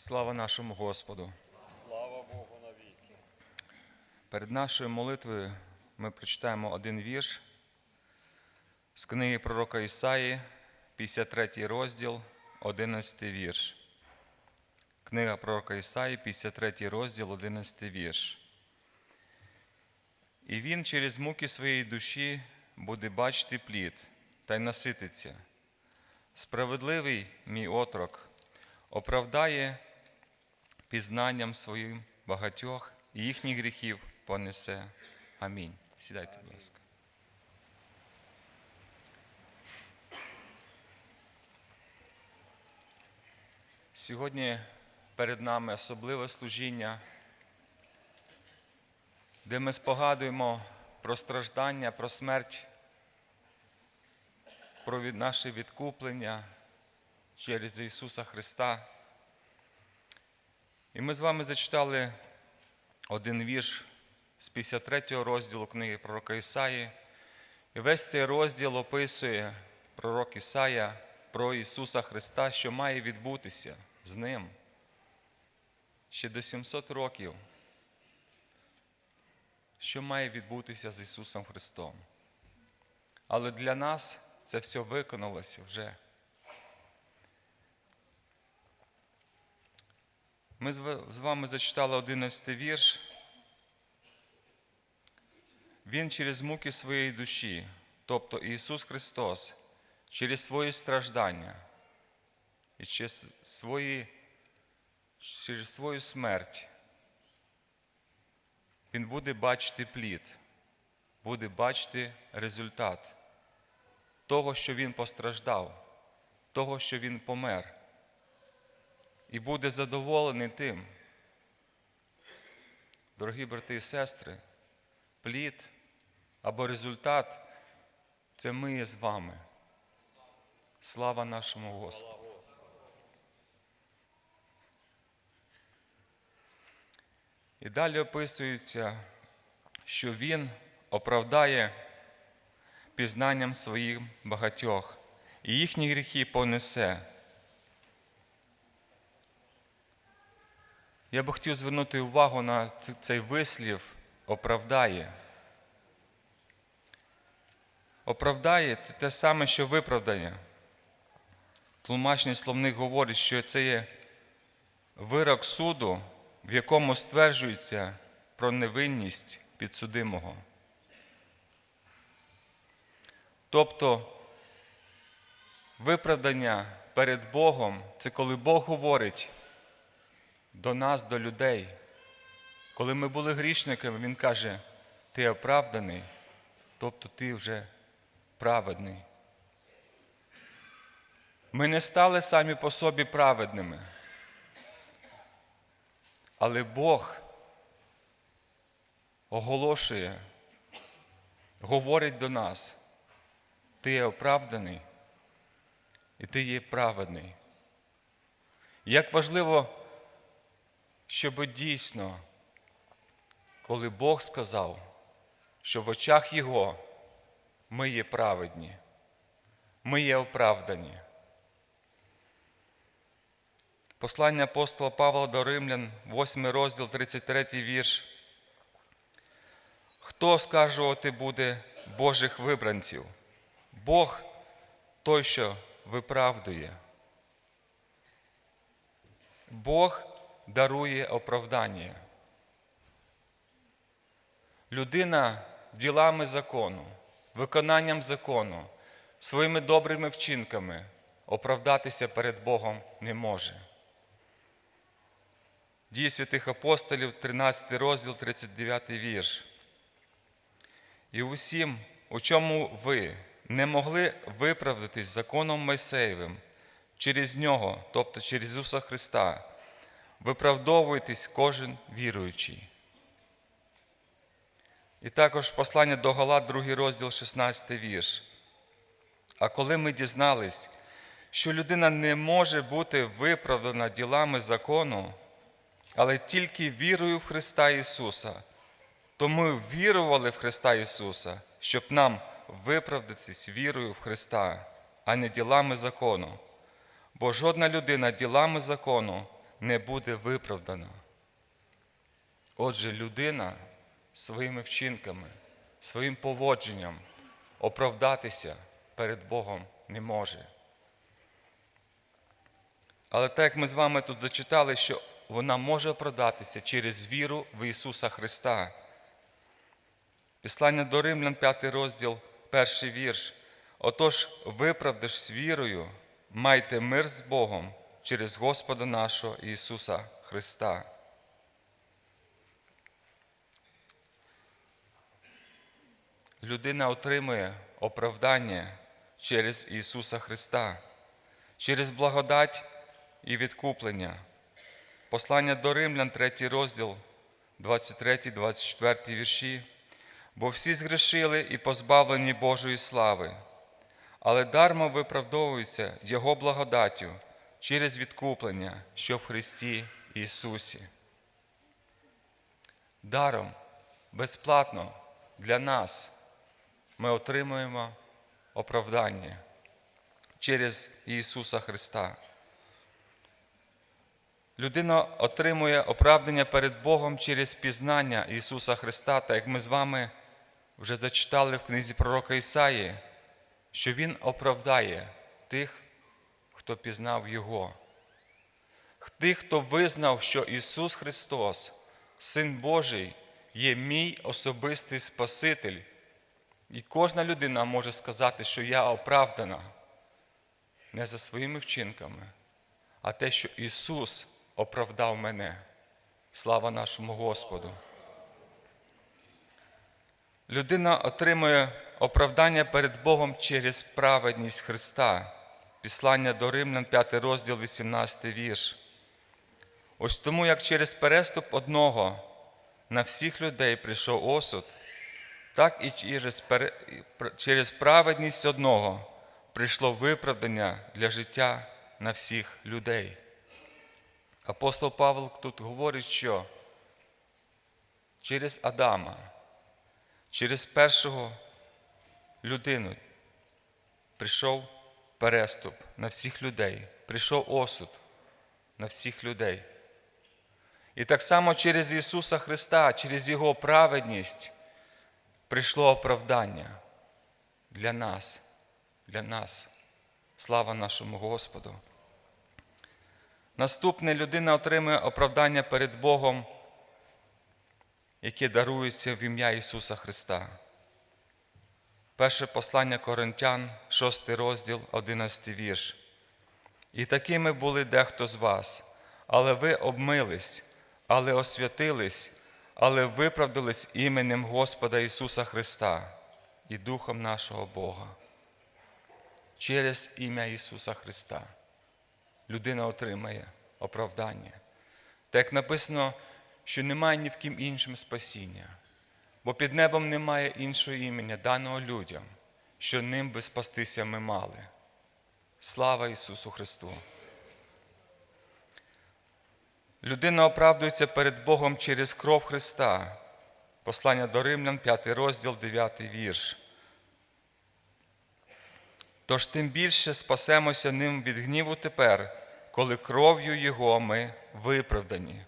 Слава нашому Господу! Слава Богу навіки. Перед нашою молитвою ми прочитаємо один вірш з книги пророка Ісаї, 53 розділ, 11 вірш. Книга пророка Ісаї, 53 розділ, 11 вірш. І він через муки своєї душі буде бачити плід та й насититься. Справедливий мій отрок оправдає пізнанням своїм багатьох і їхніх гріхів понесе. Амінь. Сідайте, будь ласка. Сьогодні перед нами особливе служіння, де ми спогадуємо про страждання, про смерть, про наше відкуплення через Ісуса Христа. І ми з вами зачитали один вірш з 53 розділу книги пророка Ісаї. І весь цей розділ описує пророк Ісая про Ісуса Христа, що має відбутися з Ним ще до 700 років. Що має відбутися з Ісусом Христом. Але для нас це все виконалося вже. Ми з вами зачитали 11 вірш. Він через муки своєї душі, тобто Ісус Христос, через свої страждання і через, свої, через свою смерть, Він буде бачити плід, буде бачити результат того, що Він постраждав, того, що Він помер і буде задоволений тим. Дорогі брати і сестри, плід або результат це ми є з вами. Слава нашому Господу. І далі описується, що Він оправдає пізнанням своїх багатьох, і їхні гріхи понесе. Я би хотів звернути увагу на цей вислів оправдає. Оправдає те саме, що виправдання. Тлумачний словник говорить, що це є вирок суду, в якому стверджується про невинність підсудимого. Тобто виправдання перед Богом це коли Бог говорить до нас, до людей. Коли ми були грішниками, Він каже, ти оправданий, тобто ти вже праведний. Ми не стали самі по собі праведними. Але Бог оголошує, говорить до нас, ти є оправданий і ти є праведний. Як важливо щоб дійсно, коли Бог сказав, що в очах Його ми є праведні, ми є оправдані. Послання апостола Павла до Римлян, 8 розділ, 33 вірш. Хто скаржувати буде Божих вибранців? Бог той, що виправдує. Бог дарує оправдання. Людина ділами закону, виконанням закону, своїми добрими вчинками оправдатися перед Богом не може. Дії святих апостолів, 13 розділ, 39 вірш. І усім, у чому ви не могли виправдатись законом Мойсеєвим через нього, тобто через Ісуса Христа, виправдовуйтесь кожен віруючий. І також послання до Галат, 2 розділ, 16 вірш. А коли ми дізнались, що людина не може бути виправдана ділами закону, але тільки вірою в Христа Ісуса, то ми вірували в Христа Ісуса, щоб нам виправдатись вірою в Христа, а не ділами закону. Бо жодна людина ділами закону не буде виправдана. Отже, людина своїми вчинками, своїм поводженням оправдатися перед Богом не може. Але так як ми з вами тут зачитали, що вона може оправдатися через віру в Ісуса Христа. Післання до Римлян, 5 розділ, перший вірш. Отож, виправдаш вірою, майте мир з Богом через Господа нашого Ісуса Христа. Людина отримує оправдання через Ісуса Христа, через благодать і відкуплення. Послання до Римлян, 3 розділ, 23-24 вірші. Бо всі згрішили і позбавлені Божої слави, але дармо виправдовується Його благодаттю через відкуплення, що в Христі Ісусі. Даром, безплатно для нас ми отримуємо оправдання через Ісуса Христа. Людина отримує оправдання перед Богом через пізнання Ісуса Христа, так як ми з вами вже зачитали в книзі пророка Ісаї, що Він оправдає тих, хто пізнав Його, тих, хто визнав, що Ісус Христос, Син Божий, є мій особистий Спаситель. І кожна людина може сказати, що я оправдана не за своїми вчинками, а те, що Ісус оправдав мене. Слава нашому Господу. Людина отримує оправдання перед Богом через праведність Христа. Післання до Римлян, 5 розділ, 18 вірш. Ось тому, як через переступ одного на всіх людей прийшов осуд, так і через, праведність одного прийшло виправдання для життя на всіх людей. Апостол Павло тут говорить, що через Адама, через першого людину прийшов переступ на всіх людей, прийшов осуд на всіх людей. І так само через Ісуса Христа, через Його праведність прийшло оправдання для нас, для нас. Слава нашому Господу. Наступне людина отримує оправдання перед Богом, яке дарується в ім'я Ісуса Христа. Перше послання Коринтян, 6 розділ, 11 вірш. І такими були дехто з вас, але ви обмились, але освятились, але виправдались іменем Господа Ісуса Христа і Духом нашого Бога. Через ім'я Ісуса Христа людина отримає оправдання. Так як написано, що немає ні в ким іншим спасіння, бо під небом немає іншого імені, даного людям, що ним би спастися ми мали. Слава Ісусу Христу! Людина оправдується перед Богом через кров Христа. Послання до Римлян, 5 розділ, 9 вірш. Тож тим більше спасемося ним від гніву тепер, коли кров'ю Його ми виправдані.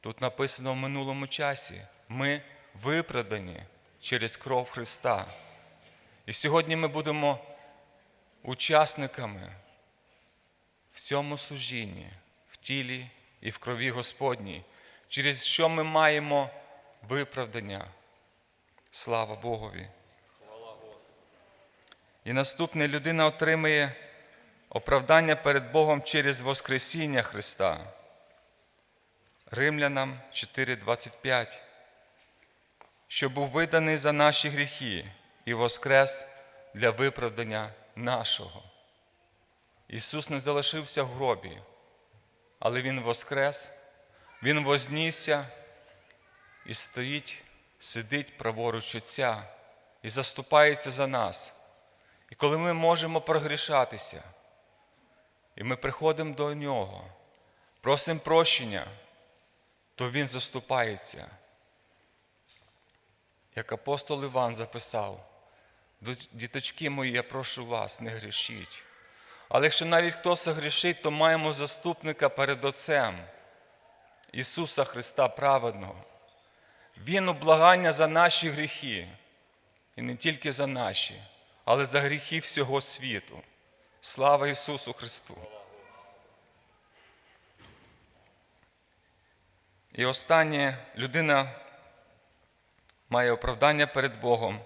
Тут написано в минулому часі: ми виправдані через кров Христа. І сьогодні ми будемо учасниками в цьому служінні, в тілі і в крові Господній, через що ми маємо виправдання. Слава Богові! І наступне людина отримує оправдання перед Богом через Воскресіння Христа. Римлянам 4:25, що був виданий за наші гріхи і воскрес для виправдання нашого. Ісус не залишився в гробі, але Він воскрес, Він вознісся і стоїть, сидить праворуч Отця і заступається за нас. І коли ми можемо прогрішатися, і ми приходимо до Нього, просимо прощення, то Він заступається. Як апостол Іван записав, діточки мої, я прошу вас, не грішіть. Але якщо навіть хто согрішить, то маємо заступника перед Отцем Ісуса Христа праведного. Він облагання за наші гріхи, і не тільки за наші, але за гріхи всього світу. Слава Ісусу Христу! І останнє людина має оправдання перед Богом,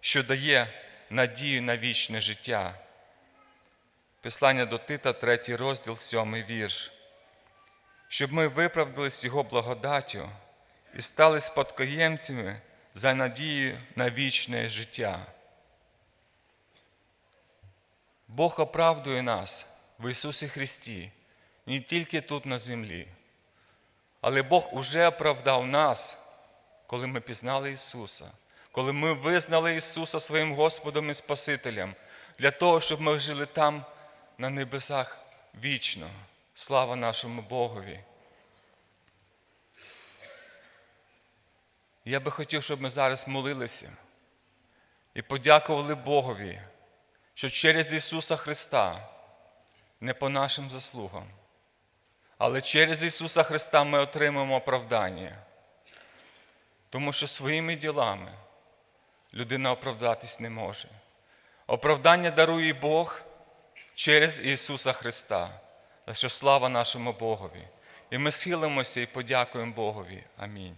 що дає надію на вічне життя. Післання до Тита, 3 розділ, 7 вірш. Щоб ми виправдались Його благодаттю і стали спадкоємцями за надію на вічне життя. Бог оправдує нас в Ісусі Христі не тільки тут на землі, але Бог уже оправдав нас, коли ми пізнали Ісуса, коли ми визнали Ісуса своїм Господом і Спасителем, для того, щоб ми жили там, на небесах вічно. Слава нашому Богові. Я би хотів, щоб ми зараз молилися і подякували Богові, що через Ісуса Христа, не по нашим заслугам, але через Ісуса Христа ми отримаємо оправдання. Тому що своїми ділами людина оправдатись не може. Оправдання дарує Бог через Ісуса Христа, за що слава нашому Богові. І ми схилимося і подякуємо Богові. Амінь.